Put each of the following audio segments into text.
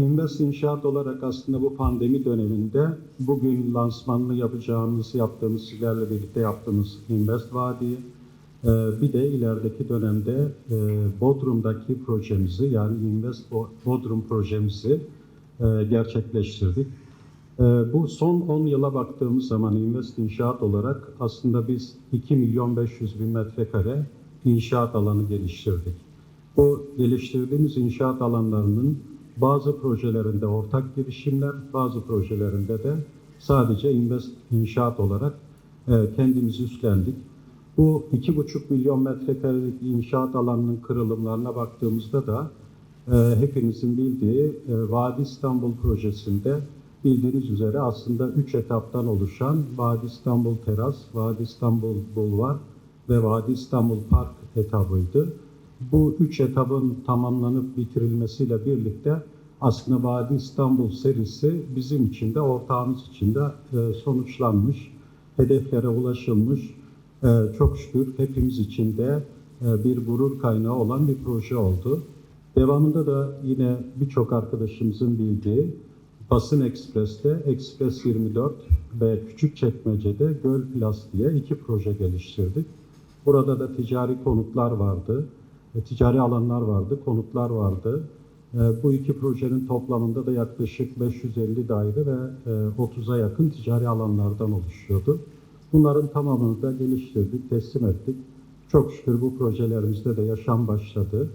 Invest İnşaat olarak aslında bu pandemi döneminde bugün lansmanını yapacağımız, yaptığımız sizlerle birlikte yaptığımız Invest Vadi, e, bir de ilerideki dönemde e, Bodrum'daki projemizi yani Invest Bo- Bodrum projemizi e, gerçekleştirdik. Bu son 10 yıla baktığımız zaman Invest İnşaat olarak aslında biz 2 milyon 500 bin metrekare inşaat alanı geliştirdik. Bu geliştirdiğimiz inşaat alanlarının bazı projelerinde ortak girişimler, bazı projelerinde de sadece invest inşaat olarak e, kendimiz üstlendik. Bu 2,5 milyon metrekarelik inşaat alanının kırılımlarına baktığımızda da e, hepinizin bildiği e, Vadi İstanbul projesinde bildiğiniz üzere aslında 3 etaptan oluşan Vadi İstanbul Teras, Vadi İstanbul Bulvar ve Vadi İstanbul Park etabıydı. Bu üç etabın tamamlanıp bitirilmesiyle birlikte aslında Vadi İstanbul serisi bizim için de ortağımız için de e, sonuçlanmış, hedeflere ulaşılmış. E, Çok şükür hepimiz için de e, bir gurur kaynağı olan bir proje oldu. Devamında da yine birçok arkadaşımızın bildiği Basın Ekspres'te Ekspres 24 ve Küçükçekmece'de Göl Plus diye iki proje geliştirdik. Burada da ticari konutlar vardı, ticari alanlar vardı, konutlar vardı. E, Bu iki projenin toplamında da yaklaşık 550 daire ve e, 30'a yakın ticari alanlardan oluşuyordu. Bunların tamamını da geliştirdik, teslim ettik. Çok şükür bu projelerimizde de yaşam başladı.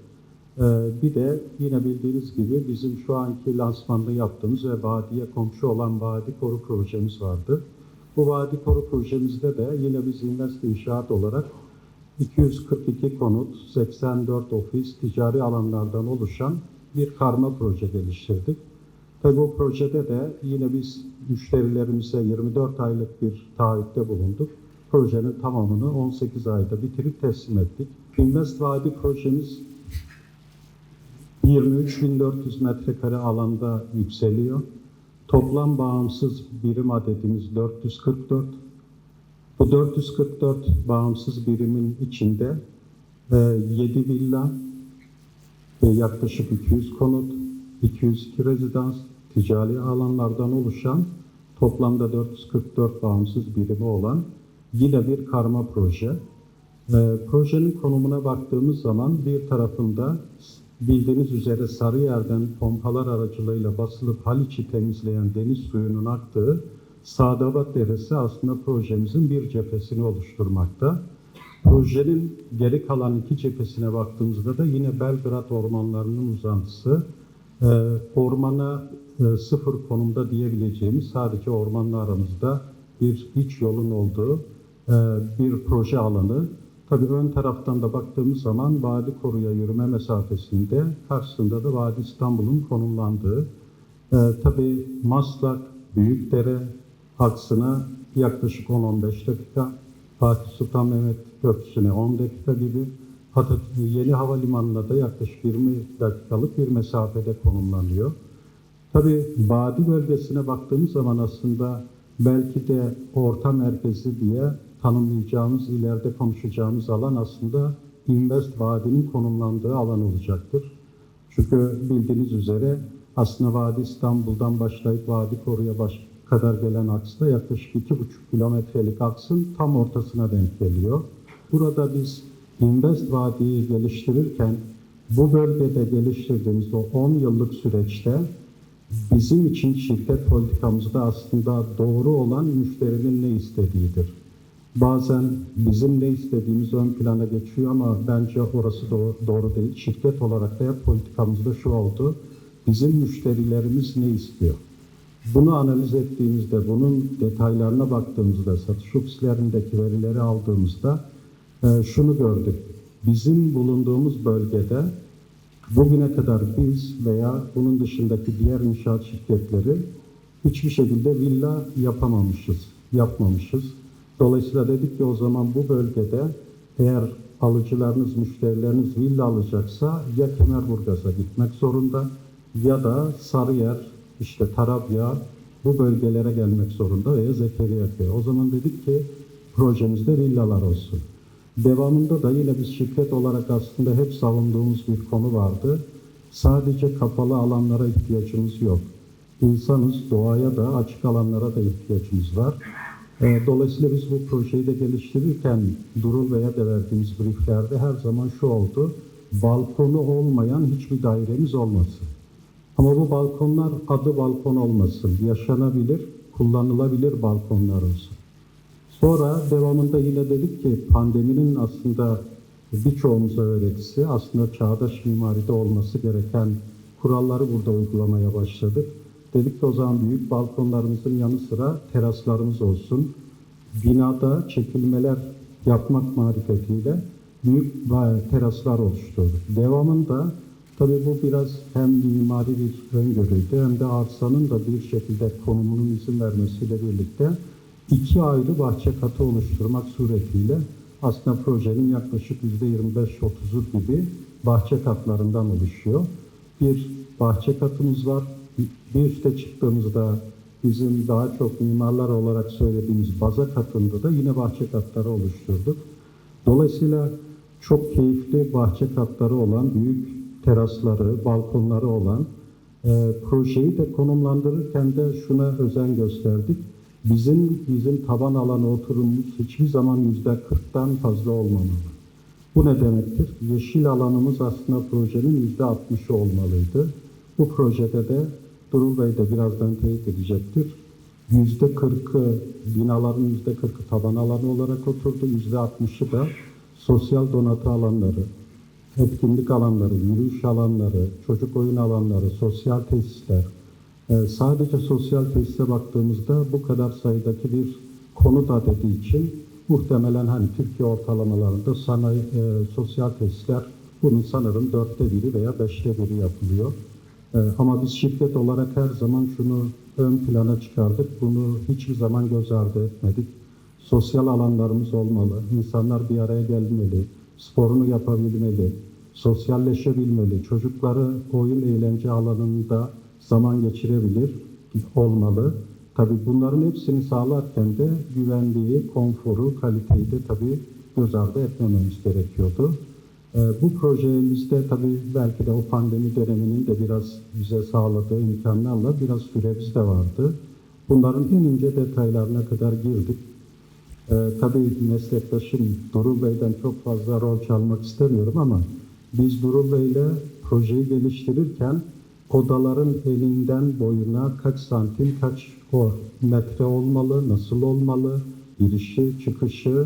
Bir de yine bildiğiniz gibi bizim şu anki lansmanını yaptığımız ve vadiye komşu olan Vadi Koru projemiz vardı. Bu Vadi Koru projemizde de yine biz Invest İnşaat olarak 242 konut, 84 ofis, ticari alanlardan oluşan bir karma proje geliştirdik. Tabii bu projede de yine biz müşterilerimize 24 aylık bir taahhütte bulunduk. Projenin tamamını 18 ayda bitirip teslim ettik. Invest Vadi projemiz 23.400 metrekare alanda yükseliyor. Toplam bağımsız birim adedimiz 444. Bu 444 bağımsız birimin içinde e, 7 villa, e, yaklaşık 200 konut, 202 rezidans, ticari alanlardan oluşan toplamda 444 bağımsız birimi olan yine bir karma proje. E, projenin konumuna baktığımız zaman bir tarafında bildiğiniz üzere Sarıyer'den pompalar aracılığıyla basılıp Haliç'i temizleyen deniz suyunun aktığı Sadabat Deresi aslında projemizin bir cephesini oluşturmakta. Projenin geri kalan iki cephesine baktığımızda da yine Belgrad ormanlarının uzantısı, e, ormana e, sıfır konumda diyebileceğimiz sadece ormanla aramızda bir iç yolun olduğu e, bir proje alanı. Tabii ön taraftan da baktığımız zaman Vadi Koru'ya yürüme mesafesinde karşısında da Vadi İstanbul'un konumlandığı e, tabii Maslak, Büyükdere aksına yaklaşık 10-15 dakika, Fatih Sultan Mehmet Köprüsü'ne 10 dakika gibi, Atatürk Yeni Havalimanı'na da yaklaşık 20 dakikalık bir mesafede konumlanıyor. Tabii vadi bölgesine baktığımız zaman aslında belki de orta merkezi diye tanımlayacağımız, ileride konuşacağımız alan aslında Invest Vadi'nin konumlandığı alan olacaktır. Çünkü bildiğiniz üzere aslında Vadi İstanbul'dan başlayıp Vadi Koru'ya baş, kadar gelen aksta yaklaşık 2,5 kilometrelik aksın tam ortasına denk geliyor. Burada biz Invest Vadi'yi geliştirirken bu bölgede geliştirdiğimiz o 10 yıllık süreçte bizim için şirket politikamızda aslında doğru olan müşterinin ne istediğidir. Bazen bizim ne istediğimiz ön plana geçiyor ama bence orası doğru, doğru değil. Şirket olarak da politikamızda şu oldu. Bizim müşterilerimiz ne istiyor? Bunu analiz ettiğimizde, bunun detaylarına baktığımızda, satış ofislerindeki verileri aldığımızda e, şunu gördük. Bizim bulunduğumuz bölgede bugüne kadar biz veya bunun dışındaki diğer inşaat şirketleri hiçbir şekilde villa yapamamışız, yapmamışız. Dolayısıyla dedik ki o zaman bu bölgede eğer alıcılarınız, müşterileriniz villa alacaksa ya Kemerburgaz'a gitmek zorunda ya da Sarıyer, işte Tarabya bu bölgelere gelmek zorunda veya Zekeriyaköy'e. O zaman dedik ki projemizde villalar olsun. Devamında da yine biz şirket olarak aslında hep savunduğumuz bir konu vardı. Sadece kapalı alanlara ihtiyacımız yok. İnsanız, doğaya da, açık alanlara da ihtiyacımız var. Ee, Dolayısıyla biz bu projeyi de geliştirirken Durul Bey'e de verdiğimiz brieflerde her zaman şu oldu. Balkonu olmayan hiçbir dairemiz olmasın. Ama bu balkonlar adı balkon olmasın. Yaşanabilir, kullanılabilir balkonlar olsun. Sonra devamında yine dedik ki pandeminin aslında birçoğumuza öğretisi aslında çağdaş mimaride olması gereken kuralları burada uygulamaya başladık. Dedik ki o zaman büyük balkonlarımızın yanı sıra teraslarımız olsun. Binada çekilmeler yapmak marifetiyle büyük ba- teraslar oluşturduk. Devamında tabii bu biraz hem mimari bir öngörüydü hem de arsanın da bir şekilde konumunun izin vermesiyle birlikte iki ayrı bahçe katı oluşturmak suretiyle aslında projenin yaklaşık %25-30'u gibi bahçe katlarından oluşuyor. Bir bahçe katımız var. Bir üste çıktığımızda bizim daha çok mimarlar olarak söylediğimiz baza katında da yine bahçe katları oluşturduk. Dolayısıyla çok keyifli bahçe katları olan, büyük terasları, balkonları olan e, projeyi de konumlandırırken de şuna özen gösterdik. Bizim bizim taban alanı oturumumuz hiçbir zaman yüzde kırktan fazla olmamalı. Bu ne demektir? Yeşil alanımız aslında projenin yüzde altmışı olmalıydı. Bu projede de Durul Bey de birazdan teyit edecektir. Yüzde kırkı binaların yüzde kırkı taban alanı olarak oturdu. Yüzde altmışı da sosyal donatı alanları, etkinlik alanları, yürüyüş alanları, çocuk oyun alanları, sosyal tesisler. Ee, sadece sosyal tesise baktığımızda bu kadar sayıdaki bir konut adedi için muhtemelen hani Türkiye ortalamalarında sanayi, e, sosyal tesisler bunun sanırım dörtte biri veya beşte biri yapılıyor. Ee, ama biz şirket olarak her zaman şunu ön plana çıkardık. Bunu hiçbir zaman göz ardı etmedik. Sosyal alanlarımız olmalı. İnsanlar bir araya gelmeli. Sporunu yapabilmeli. Sosyalleşebilmeli. Çocukları oyun eğlence alanında zaman geçirebilir olmalı. Tabii bunların hepsini sağlarken de güvenliği, konforu, kaliteyi de tabii göz ardı etmememiz gerekiyordu. Ee, bu projemizde tabii belki de o pandemi döneminin de biraz bize sağladığı imkanlarla biraz süremiz de vardı. Bunların en ince detaylarına kadar girdik. Ee, tabii meslektaşım Durul Bey'den çok fazla rol çalmak istemiyorum ama biz Durul Bey'le projeyi geliştirirken odaların elinden boyuna kaç santim, kaç o metre olmalı, nasıl olmalı, girişi, çıkışı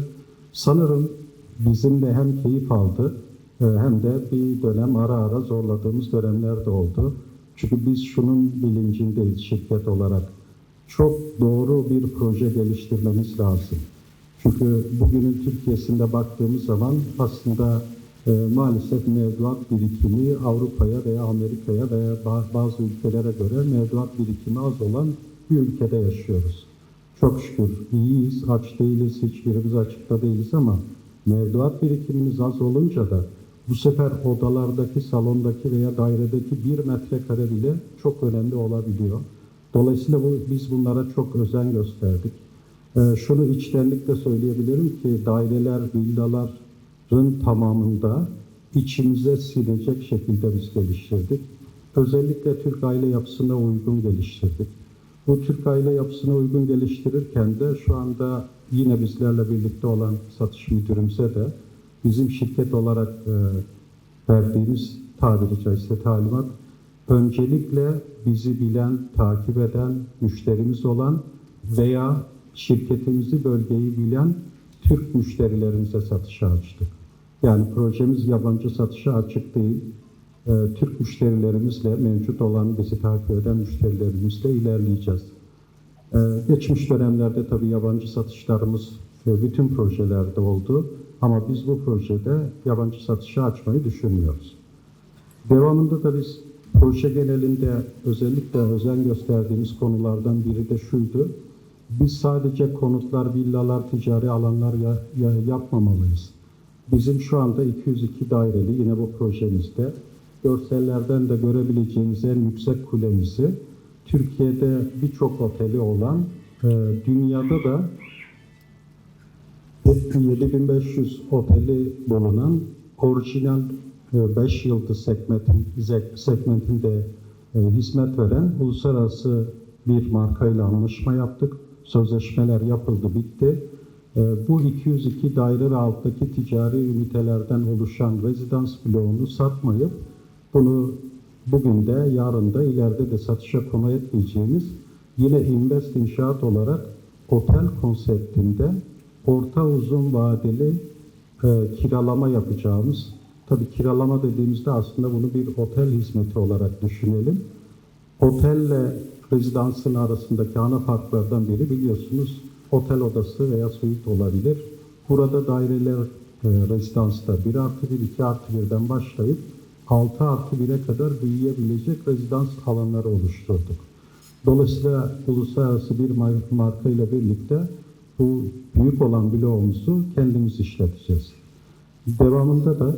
sanırım bizimle hem keyif aldı e, hem de bir dönem ara ara zorladığımız dönemler de oldu. Çünkü biz şunun bilincindeyiz şirket olarak. Çok doğru bir proje geliştirmemiz lazım. Çünkü bugünün Türkiye'sinde baktığımız zaman aslında e, maalesef mevduat birikimi Avrupa'ya veya Amerika'ya veya ba- bazı ülkelere göre mevduat birikimi az olan bir ülkede yaşıyoruz. Çok şükür iyiyiz, aç değiliz, hiçbirimiz açıkta değiliz ama mevduat birikimimiz az olunca da bu sefer odalardaki, salondaki veya dairedeki bir metrekare bile çok önemli olabiliyor. Dolayısıyla bu, biz bunlara çok özen gösterdik. Ee, şunu içtenlikle söyleyebilirim ki daireler, villaların tamamında içimize silecek şekilde biz geliştirdik. Özellikle Türk aile yapısına uygun geliştirdik. Bu Türk aile yapısına uygun geliştirirken de şu anda yine bizlerle birlikte olan satış müdürümüze de bizim şirket olarak e, verdiğimiz tabiri caizse talimat öncelikle bizi bilen, takip eden, müşterimiz olan veya şirketimizi, bölgeyi bilen Türk müşterilerimize satışa açtık. Yani projemiz yabancı satışa açık değil. Ee, Türk müşterilerimizle, mevcut olan bizi takip eden müşterilerimizle ilerleyeceğiz. Ee, geçmiş dönemlerde tabii yabancı satışlarımız bütün projelerde oldu. Ama biz bu projede yabancı satışa açmayı düşünmüyoruz. Devamında da biz proje genelinde özellikle özen gösterdiğimiz konulardan biri de şuydu. Biz sadece konutlar, villalar, ticari alanlar ya, ya- yapmamalıyız. Bizim şu anda 202 daireli yine bu projemizde görsellerden de görebileceğiniz en yüksek kulemizi Türkiye'de birçok oteli olan e, dünyada da 7500 oteli bulunan orijinal 5 yıldız segmentin, segmentinde e, hizmet veren uluslararası bir markayla anlaşma yaptık. Sözleşmeler yapıldı, bitti. E, Bu 202 daire ve alttaki ticari ünitelerden oluşan rezidans bloğunu satmayıp bunu bugün de, yarın da, ileride de satışa konu etmeyeceğimiz yine invest inşaat olarak otel konseptinde orta uzun vadeli e, kiralama yapacağımız, tabii kiralama dediğimizde aslında bunu bir otel hizmeti olarak düşünelim. Otelle rezidansın arasındaki ana farklardan biri biliyorsunuz otel odası veya suite olabilir. Burada daireler e, rezidansta 1 artı 1, 2 artı 1'den başlayıp 6 artı 1'e kadar büyüyebilecek rezidans alanları oluşturduk. Dolayısıyla uluslararası bir mar- marka ile birlikte bu büyük olan bloğumuzu kendimiz işleteceğiz. Devamında da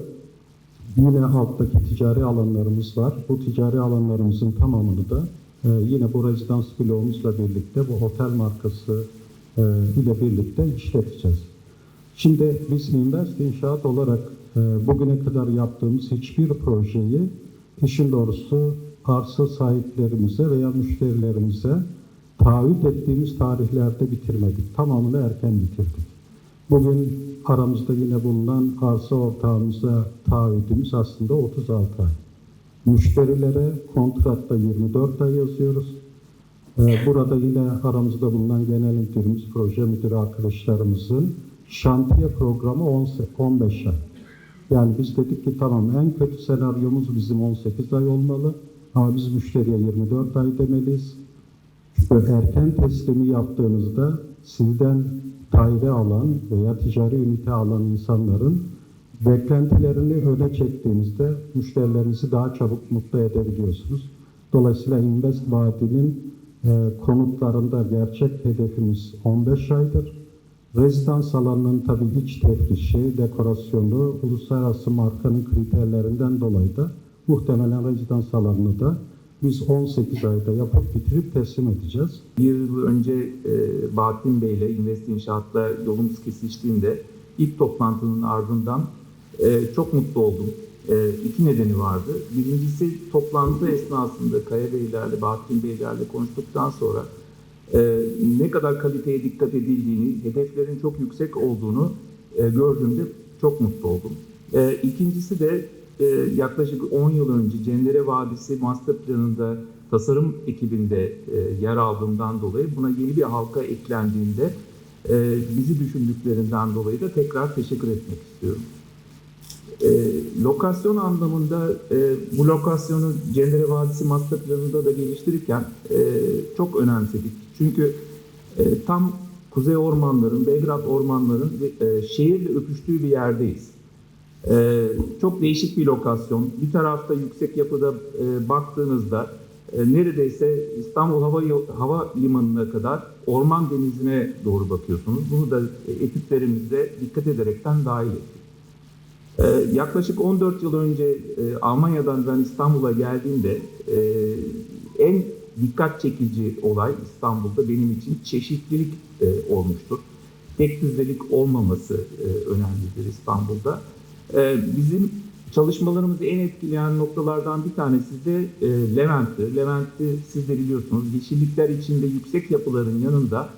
yine alttaki ticari alanlarımız var. Bu ticari alanlarımızın tamamını da e, yine bu rezidans bloğumuzla birlikte bu otel markası e, ile birlikte işleteceğiz. Şimdi biz Invest İnşaat olarak e, bugüne kadar yaptığımız hiçbir projeyi işin doğrusu arsa sahiplerimize veya müşterilerimize taahhüt ettiğimiz tarihlerde bitirmedik. Tamamını erken bitirdik. Bugün aramızda yine bulunan arsa ortağımıza taahhüdümüz aslında 36 ay. Müşterilere kontratta 24 ay yazıyoruz. Ee, Burada yine aramızda bulunan genel müdürümüz, proje müdürü arkadaşlarımızın şantiye programı 10 15 ay. Yani biz dedik ki tamam en kötü senaryomuz bizim 18 ay olmalı ama biz müşteriye 24 ay demeliyiz. Çünkü erken teslimi yaptığınızda sizden daire alan veya ticari ünite alan insanların beklentilerini öne çektiğinizde müşterilerinizi daha çabuk mutlu edebiliyorsunuz. Dolayısıyla Invest Vadinin e, konutlarında gerçek hedefimiz 15 aydır. Rezidans alanının tabii iç tefrişi, dekorasyonu, uluslararası markanın kriterlerinden dolayı da muhtemelen rezidans alanını da biz 18 ayda yapıp bitirip teslim edeceğiz. Bir yıl önce e, Bahattin Bey ile Invest İnşaat'la yolumuz kesiştiğinde ilk toplantının ardından e, çok mutlu oldum. E, iki nedeni vardı. Birincisi toplantı esnasında Kaya Beylerle, Bahattin Beylerle konuştuktan sonra e, ne kadar kaliteye dikkat edildiğini, hedeflerin çok yüksek olduğunu e, gördüğümde çok mutlu oldum. E, ikincisi de e, yaklaşık 10 yıl önce Cendere Vadisi Master Planı'nda tasarım ekibinde e, yer aldığımdan dolayı buna yeni bir halka eklendiğinde e, bizi düşündüklerinden dolayı da tekrar teşekkür etmek istiyorum. E, lokasyon anlamında e, bu lokasyonu Cendere Vadisi Master Planı'nda da geliştirirken e, çok önemsedik. Çünkü e, tam Kuzey Ormanların, Belgrad Ormanların e, şehirle öpüştüğü bir yerdeyiz. Ee, çok değişik bir lokasyon. Bir tarafta yüksek yapıda e, baktığınızda e, neredeyse İstanbul Hava, Hava Limanı'na kadar orman denizine doğru bakıyorsunuz. Bunu da e, etütlerimizde dikkat ederekten dahil ettik. Ee, yaklaşık 14 yıl önce e, Almanya'dan ben İstanbul'a geldiğimde e, en dikkat çekici olay İstanbul'da benim için çeşitlilik e, olmuştur. Tek düzelik olmaması önemlidir İstanbul'da. Bizim çalışmalarımızı en etkileyen noktalardan bir tanesi de e, Levent'ti. Levent'i siz de biliyorsunuz. Yeşillikler içinde yüksek yapıların yanında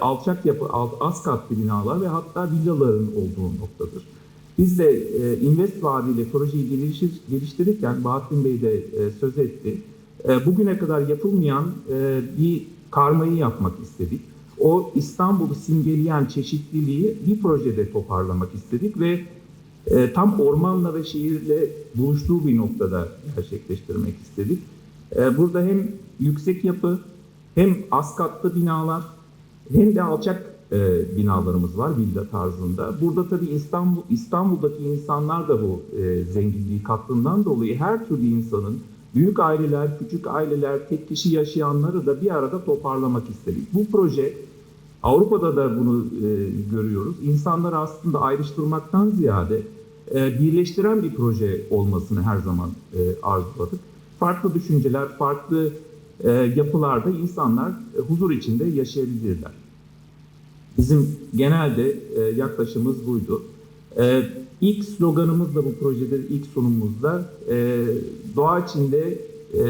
alçak yapı, az katlı binalar ve hatta villaların olduğu noktadır. Biz de e, Invest Vadi ile projeyi geliştir, geliştirirken Bahattin Bey de e, söz etti. E, bugüne kadar yapılmayan e, bir karmayı yapmak istedik. O İstanbul'u simgeleyen çeşitliliği bir projede toparlamak istedik ve e, tam ormanla ve şehirle buluştuğu bir noktada gerçekleştirmek istedik. E, burada hem yüksek yapı hem az katlı binalar hem de alçak e, binalarımız var villa tarzında. Burada tabii İstanbul İstanbul'daki insanlar da bu e, zenginliği kattığından dolayı her türlü insanın büyük aileler, küçük aileler, tek kişi yaşayanları da bir arada toparlamak istedik. Bu proje Avrupa'da da bunu e, görüyoruz. İnsanları aslında ayrıştırmaktan ziyade e, birleştiren bir proje olmasını her zaman e, arzuladık. Farklı düşünceler, farklı e, yapılarda insanlar e, huzur içinde yaşayabilirler. Bizim genelde e, yaklaşımımız buydu. Ee, ilk sloganımız da bu projede, ilk sunumumuzda e, doğa içinde, e,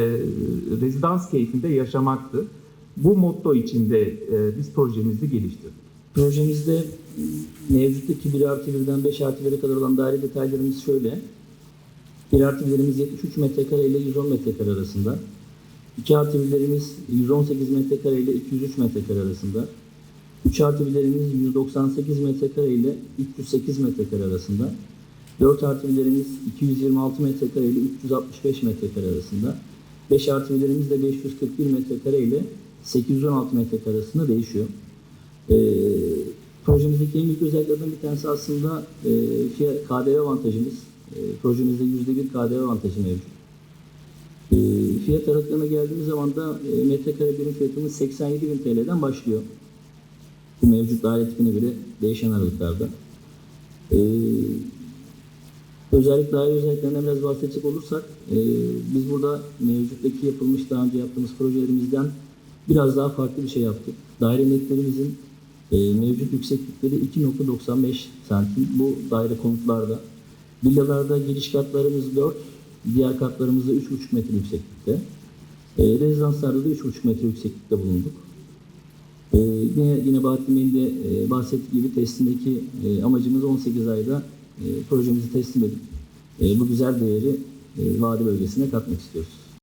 rezidans keyfinde yaşamaktı. Bu motto içinde e, biz projemizi geliştirdik. Projemizde mevcuttaki 1 artı 1'den 5 artı 1'e kadar olan daire detaylarımız şöyle. 1 artı 1'lerimiz 73 metrekare ile 110 metrekare arasında. 2 artı 1'lerimiz 118 metrekare ile 203 metrekare arasında. 3 artı 1'lerimiz 198 metrekare ile 308 metrekare arasında. 4 artı 1'lerimiz 226 metrekare ile 365 metrekare arasında. 5 artı 1'lerimiz de 541 metrekare ile 816 metrekare arasında değişiyor. E, projemizdeki en büyük özelliklerden bir tanesi aslında e, fiyat, KDV avantajımız. E, projemizde %1 KDV avantajı mevcut. E, fiyat aralıklarına geldiğimiz zaman da e, metrekare birim fiyatımız 87 bin TL'den başlıyor. Bu mevcut daire tipine göre değişen aralıklarda. E, özellik daire özelliklerinden biraz bahsedecek olursak, e, biz burada mevcuttaki yapılmış daha önce yaptığımız projelerimizden biraz daha farklı bir şey yaptık. Daire netlerimizin e, mevcut yükseklikleri 2.95 santim bu daire konutlarda. Villalarda giriş katlarımız 4, diğer katlarımız da 3.5 metre yükseklikte. E, rezidanslarda da 3.5 metre yükseklikte bulunduk. E, yine, yine Bahattin Bey'in de e, bahsettiği gibi teslimdeki e, amacımız 18 ayda e, projemizi teslim edip e, bu güzel değeri e, vadi bölgesine katmak istiyoruz.